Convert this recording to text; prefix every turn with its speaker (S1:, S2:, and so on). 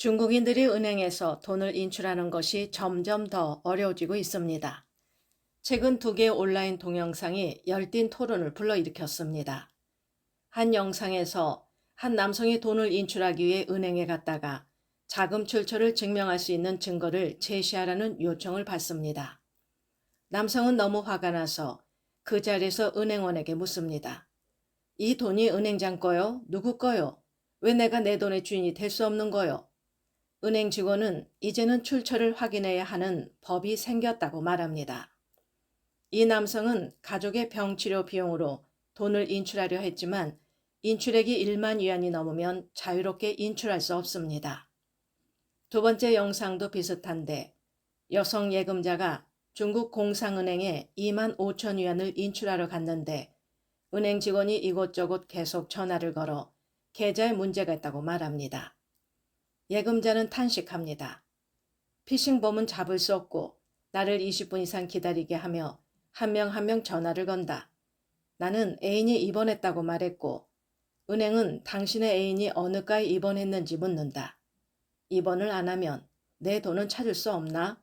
S1: 중국인들이 은행에서 돈을 인출하는 것이 점점 더 어려워지고 있습니다. 최근 두 개의 온라인 동영상이 열띤 토론을 불러일으켰습니다. 한 영상에서 한 남성이 돈을 인출하기 위해 은행에 갔다가 자금 출처를 증명할 수 있는 증거를 제시하라는 요청을 받습니다. 남성은 너무 화가 나서 그 자리에서 은행원에게 묻습니다. 이 돈이 은행장 거요? 누구 거요? 왜 내가 내 돈의 주인이 될 수 없는 거요? 은행 직원은 이제는 출처를 확인해야 하는 법이 생겼다고 말합니다. 이 남성은 가족의 병치료 비용으로 돈을 인출하려 했지만 인출액이 1만 위안이 넘으면 자유롭게 인출할 수 없습니다. 두 번째 영상도 비슷한데 여성 예금자가 중국 공상은행에 2만 5천 위안을 인출하러 갔는데 은행 직원이 이곳저곳 계속 전화를 걸어 계좌에 문제가 있다고 말합니다. 예금자는 탄식합니다. 피싱범은 잡을 수 없고 나를 20분 이상 기다리게 하며 한명 한 명 전화를 건다. 나는 애인이 입원했다고 말했고 은행은 당신의 애인이 어느 과에 입원했는지 묻는다. 입원을 안 하면 내 돈은 찾을 수 없나?